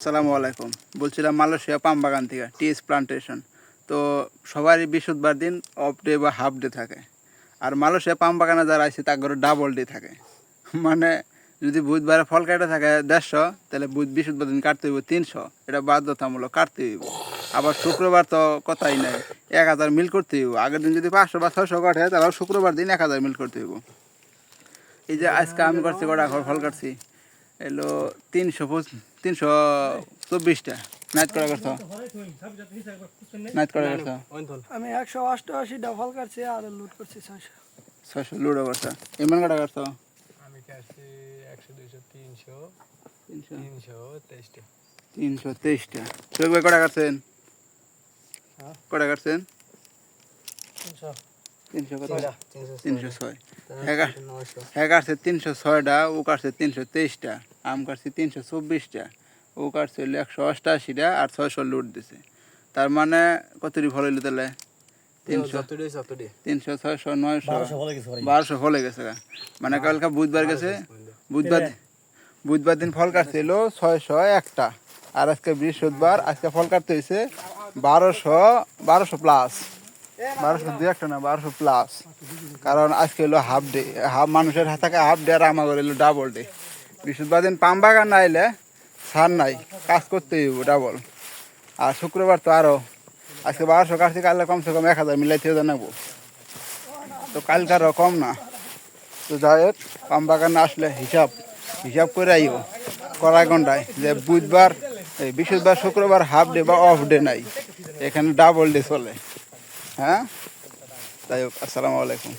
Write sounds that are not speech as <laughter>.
আসসালামু আলাইকুম। বলছিলাম মালয়েশিয়া পাম বাগান থেকে, টিএস প্লান্টেশন। তো সবারই বৃহস্পতিবার দিন অফ ডে বা হাফ ডে থাকে। আর মালয়েশিয়া পাম বাগানে যারা আছে তার ঘরে ডাবল ডে থাকে। <laughs> মানে যদি বুধবারে ফল কাটা থাকে দেড়শো, তাহলে বুধ বৃহস্পতিবার দিন কাটতে হইব তিনশো। এটা বাধ্যতামূলক কাটতে হইব। আবার শুক্রবার তো কথাই নাই, এক হাজার মিল করতে হইব। আগের দিন যদি পাঁচশো বা ছশো কাটে, তাহলে শুক্রবার দিন এক হাজার মিল করতে হইব। এই যে আজকে আমি করছি কটা ঘর ফল কাটছি, এলো তিনশো তিনশো চব্বিশটা। নাইট করা করছ? নাইট করা করছ? আমি একশো অষ্টআশিটা ফল কাটছি আর লুট করছি ছয়শো। ছয়শো লুডো করছ ইমান কটা করছ? আমি কাটছি একশো দুইশো তিনশো। তিনশো। তিনশো তেইশটা। তিনশো তেইশটা। সুযোগ ভাই কটা কাটছেন হ্যাঁ? কটা কাটছেন তিনশো। তিনশো কত? তিনশো ছয়। নয়শো। হ্যাঁ কাটছে তিনশো ছয়টা ও কাটছে তিনশো তেইশটা। আম কাটছে তিনশো চব্বিশটা ও কাটছে হলো একশো অষ্টাশিটা আর ছয়শো লুট দিছে। তার মানে কতটি ফল হইল তাহলে? তিনশো। ছয়শো নয়শো বারোশো ফলে গেছে মানে কালকে বুধবার গেছে। বুধবার বুধবার দিন ফল কাটছিল ছয়শো একটা। আর আজকে বৃহস্পতিবার আজকে ফল কাটতে হয়েছে বারোশো বারোশো প্লাস বারোশো দু একটা না বারোশো প্লাস কারণ আজকে হলো হাফ ডে হাফ মানুষের হাত থাকে হাফ ডে আর আমার হলো ডাবল ডে বৃহস্পতিবার দিন পাম বাগান না এলে সার নাই, কাজ করতে হইব ডাবল আর শুক্রবার তো আরও, আজকে বারোশো কাটছি কালকে কমসে কম এক হাজার মিলাইতে জানাব তো কালকারও কম না। তো যাই হোক, পাম বাগানে আসলে হিসাব হিসাব করে আইও কড়াই ঘন্টায় যে বুধবার, এই বৃহস্পতিবার, শুক্রবার হাফ ডে বা অফ ডে নাই। এখানে ডাবল ডে চলে। হ্যাঁ? যাই হোক, আসসালামু আলাইকুম।